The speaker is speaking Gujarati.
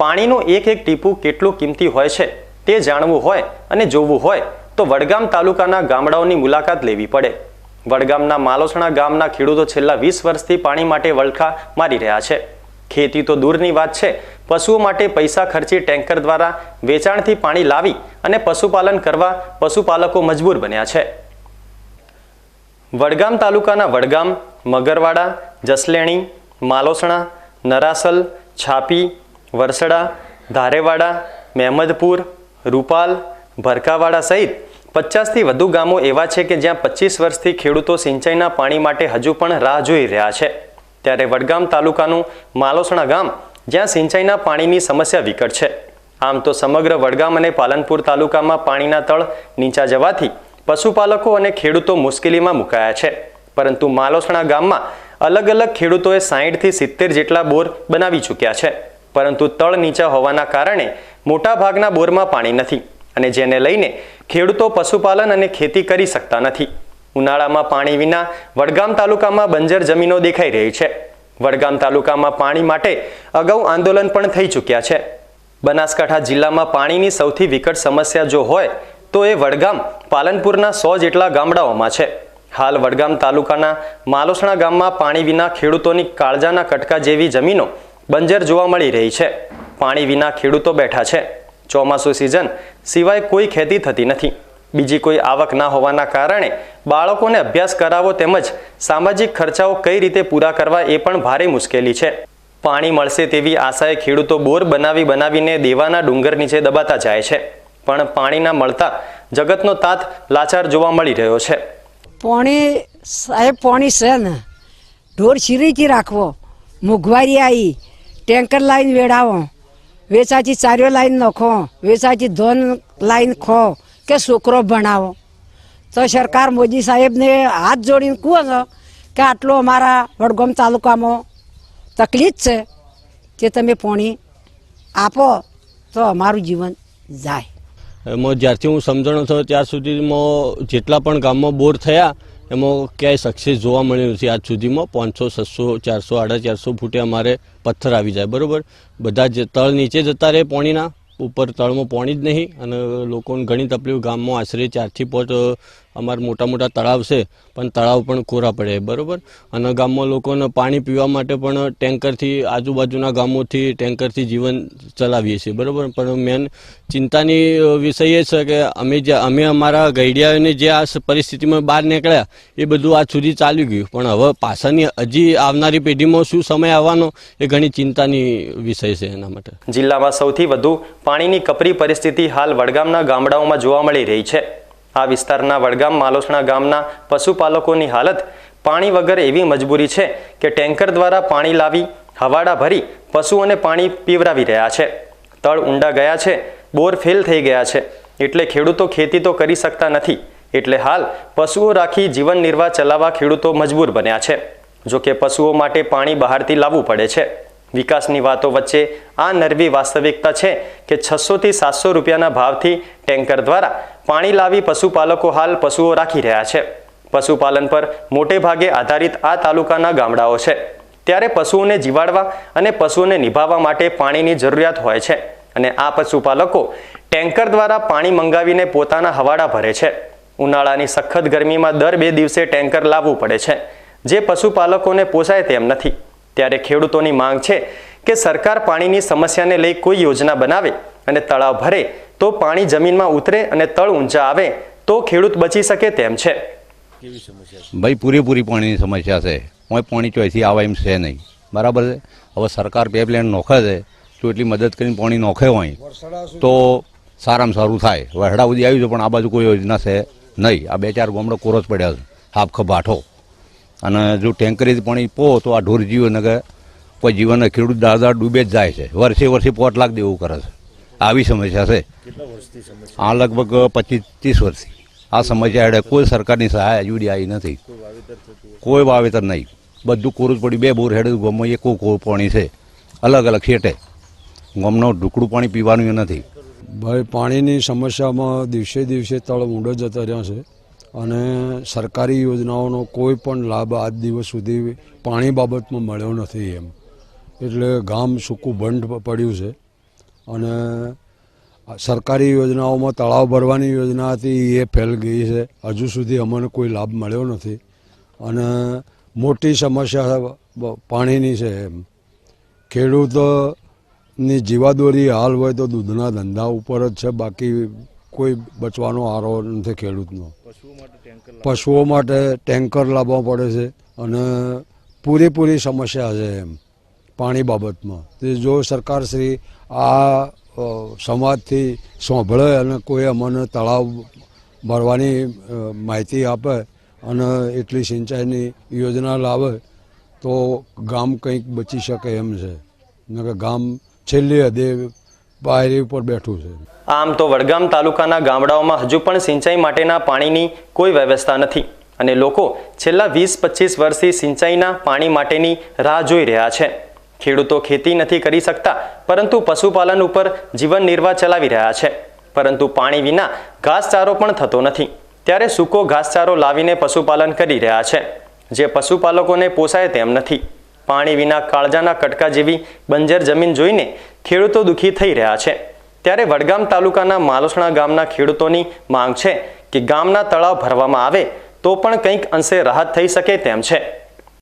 પાણીનું એક એક ટીપું કેટલું કિંમતી હોય છે તે જાણવું હોય અને જોવું હોય તો વડગામ તાલુકાના ગામડાઓની મુલાકાત લેવી પડે. વડગામના માલોસણા ગામના ખેડૂતો છેલ્લા વીસ વર્ષથી પાણી માટે વલખા મારી રહ્યા છે. ખેતી તો દૂરની વાત છે, પશુઓ માટે પૈસા ખર્ચી ટેન્કર દ્વારા વેચાણથી પાણી લાવી અને પશુપાલન કરવા પશુપાલકો મજબૂર બન્યા છે. વડગામ તાલુકાના વડગામ, મગરવાડા, જસલેણી, માલોસણા, નરાસલ, છાપી વરસડા, ધારેવાડા, મહેમદપુર, રૂપાલ, ભરકાવાડા સહિત પચાસથી વધુ ગામો એવા છે કે જ્યાં પચીસ વર્ષથી ખેડૂતો સિંચાઈના પાણી માટે હજુ પણ રાહ જોઈ રહ્યા છે. ત્યારે વડગામ તાલુકાનું માલોસણા ગામ, જ્યાં સિંચાઈના પાણીની સમસ્યા વિકટ છે. આમ તો સમગ્ર વડગામ અને પાલનપુર તાલુકામાં પાણીના તળ નીચા જવાથી પશુપાલકો અને ખેડૂતો મુશ્કેલીમાં મુકાયા છે. પરંતુ માલોસણા ગામમાં અલગ અલગ ખેડૂતોએ સાહીઠથી સિત્તેર જેટલા બોર બનાવી ચૂક્યા છે. પરંતુ તળ નીચા હોવાના કારણે મોટા ભાગના બોરમાં પાણી નથી અને જેને લઈને ખેડૂતો પશુપાલન અને ખેતી કરી શકતા નથી. ઉનાળામાં પાણી વિના વડગામ તાલુકામાં બંજર જમીનો દેખાઈ રહી છે. વડગામ તાલુકામાં પાણી માટે અગાઉ આંદોલન પણ થઈ ચૂક્યા છે. બનાસકાંઠા જિલ્લામાં પાણીની સૌથી વિકટ સમસ્યા જો હોય, તો એ વડગામ પાલનપુરના સો જેટલા ગામડાઓમાં છે. હાલ વડગામ તાલુકાના માલોસણા ગામમાં પાણી વિના ખેડૂતોની કાળજાના કટકા જેવી જમીનો બંજર જોવા મળી રહી છે. પાણી વિના ખેડૂતો બેઠા છે. ચોમાસું સિઝન સિવાય કોઈ ખેતી થતી નથી. બીજી કોઈ આવક ના હોવાના કારણે બાળકોને અભ્યાસ કરાવવો તેમજ સામાજિક ખર્ચાઓ કઈ રીતે પૂરા કરવા એ પણ ભારે મુશ્કેલી છે. પાણી મળશે તેવી આશાએ ખેડૂતો બોર બનાવી બનાવીને દેવાના ડુંગર નીચે દબાતા જાય છે. પણ પાણીના મળતા જગતનો તાત લાચાર જોવા મળી રહ્યો છે. પોણી સાહેબ, પોણી છે ને. ઢોર શીરીથી રાખવો. મોંઘવારી આવી ટેન્કર લાઈન વેડાવો વેચાચી ચાર્યો લાઈન નખો વેચાચી ધોન લાઈન ખો, કે છોકરો ભણાવો. તો સરકાર મોદી સાહેબને હાથ જોડીને કહો છો કે આટલો અમારા વડગામ તાલુકામાં તકલીફ છે, કે તમે પોણી આપો તો અમારું જીવન જાય. જ્યારથી હું સમજણો થયો ત્યાર સુધીમાં જેટલા પણ ગામમાં બોર થયા એમાં ક્યાંય સક્સેસ જોવા મળ્યું નથી. આજ સુધીમાં પાંચસો, છસો, ચારસો સાડા ચારસો ફૂટે અમારે પથ્થર આવી જાય. બરાબર? બધા જ તળ નીચે જતા રહે પાણીના. ઉપર તળમાં પાણી જ નહીં અને લોકોને ઘણી તકલીફ ગામમાં આશરે ચારથી પાંચ અમારા મોટા મોટા તળાવ છે, પણ તળાવ પણ કોરા પડે, બરાબર? અને ગામમાં લોકોને પાણી પીવા માટે પણ ટેન્કરથી આજુબાજુના ગામોથી ટેન્કરથી જીવન ચલાવીએ છીએ, બરાબર? પણ મેન ચિંતાની વિષય એ છે કે અમે જે, અમે અમારા ગઈડિયાઓને જે આ પરિસ્થિતિમાં બહાર નીકળ્યા, એ બધું આજ સુધી ચાલી ગયું. પણ હવે પાછળની હજી આવનારી પેઢીમાં શું સમય આવવાનો, એ ઘણી ચિંતાની વિષય છે એના માટે. જિલ્લામાં સૌથી વધુ પાણીની કપરી પરિસ્થિતિ હાલ વડગામના ગામડાઓમાં જોવા મળી રહી છે. આ વિસ્તારના વડગામ માલોસણા ગામના પશુપાલકોની હાલત પાણી વગર એવી મજબૂરી છે કે ટેન્કર દ્વારા પાણી લાવી, હવાડા ભરી પશુઓને પાણી પીવરાવી રહ્યા છે. તળ ઊંડા ગયા છે, બોર ફેલ થઈ ગયા છે. એટલે ખેડૂતો ખેતી તો કરી શકતા નથી. એટલે હાલ પશુઓ રાખી જીવન નિર્વાહ ચલાવવા ખેડૂતો મજબૂર બન્યા છે. જો કે પશુઓ માટે પાણી બહારથી લાવવું પડે છે. વિકાસની વાતો વચ્ચે આ નરવી વાસ્તવિકતા છે કે છસોથી સાતસો રૂપિયાના ભાવથી ટેન્કર દ્વારા પાણી લાવી પશુપાલકો હાલ પશુઓ રાખી રહ્યા છે. પશુપાલન પર મોટે ભાગે આધારિત આ તાલુકાના ગામડાઓ છે. ત્યારે પશુઓને જીવાડવા અને પશુઓને નિભાવવા માટે પાણીની જરૂરિયાત હોય છે અને આ પશુપાલકો ટેન્કર દ્વારા પાણી મંગાવીને પોતાના હવાડા ભરે છે. ઉનાળાની સખત ગરમીમાં દર બે દિવસે ટેન્કર લાવવું પડે છે. જે પશુપાલકોને પોસાય તેમ નથી. ત્યારે ખેડૂતોની માંગ છે કે સરકાર પાણીની સમસ્યાને લઈ કોઈ યોજના બનાવે અને તળાવ ભરે તો પાણી જમીનમાં ઉતરે અને તળ ઊંચા આવે તો ખેડૂત બચી શકે તેમ છે. ભાઈ પૂરેપૂરી પાણીની સમસ્યા છે. કોઈ પાણી ચોઈથી આવે એમ છે નહીં. બરાબર છે? હવે સરકાર પાઇપલાઇન નોખે છે તો એટલી મદદ કરીને પાણી નોખે હોય. તો સારામાં સારું થાય. વરડા સુધી આવ્યું છે પણ આ બાજુ કોઈ યોજના છે નહીં. આ બે ચાર ગામડો કોરો જ પડ્યા છે. હાફ બાઠો અને જો ટેન્કરીથી પાણી પો તો આ ઢોર જીવન કે કોઈ જીવન ખેડૂત દાળ દાળ ડૂબે જ જાય છે. વર્ષે વર્ષે પોટ લાખ દેવું કરે છે. આવી સમસ્યા છે. આ લગભગ પચીસ ત્રીસ વર્ષથી. આ સમસ્યા હેઠળ કોઈ સરકારની સહાય હજુ આવી નથી. કોઈ વાવેતર નહીં. બધું કોરું પડ્યું. બે બોર હેડ ગમમાં એક કોરું પાણી છે. અલગ અલગ છેટે ગમનો ઢુકડું પાણી પીવાનું નથી. ભાઈ, પાણીની સમસ્યામાં દિવસે દિવસે તળ ઊંડો જતા રહ્યા છે અને સરકારી યોજનાઓનો કોઈ પણ લાભ આજ દિવસ સુધી પાણી બાબતમાં મળ્યો નથી એમ. એટલે ગામ સૂકું બંધ પડ્યું છે. અને સરકારી યોજનાઓમાં તળાવ ભરવાની યોજના હતી એ ફેલ ગઈ છે. હજુ સુધી અમને કોઈ લાભ મળ્યો નથી. અને મોટી સમસ્યા પાણીની છે એમ. ખેડૂતની જીવાદોરી હાલ હોય તો દૂધના ધંધા ઉપર જ છે બાકી કોઈ બચવાનો આરો નથી ખેડૂતનો. પશુઓ માટે ટેન્કર લાવવા પડે છે અને પૂરેપૂરી સમસ્યા છે એમ. પાણી બાબતમાં. તે જો સરકારશ્રી આ સંવાદથી સાંભળે અને કોઈ અમને તળાવ ભરવાની માહિતી આપે અને એટલી સિંચાઈની યોજના લાવે, તો ગામ કંઈક બચી શકે એમ છે. કે ગામ છેલ્લી હદે પાયરી ઉપર બેઠું છે. આમ તો વડગામ તાલુકાના ગામડાઓમાં હજુ પણ સિંચાઈ માટેના પાણીની કોઈ વ્યવસ્થા નથી અને લોકો છેલ્લા વીસ પચીસ વર્ષથી સિંચાઈના પાણી માટેની રાહ જોઈ રહ્યા છે. ખેડૂતો ખેતી નથી કરી શકતા, પરંતુ પશુપાલન ઉપર જીવન નિર્વાહ ચલાવી રહ્યા છે. પરંતુ પાણી વિના ઘાસચારો પણ થતો નથી. ત્યારે સૂકો ઘાસચારો લાવીને પશુપાલન કરી રહ્યા છે. જે પશુપાલકોને પોસાય તેમ નથી. પાણી વિના કાળજાના કટકા જેવી બંજર જમીન જોઈને ખેડૂતો દુઃખી થઈ રહ્યા છે. ત્યારે વડગામ તાલુકાના માલોસણા ગામના ખેડૂતોની માંગ છે કે ગામના તળાવ ભરવામાં આવે તો પણ કંઈક અંશે રાહત થઈ શકે તેમ છે.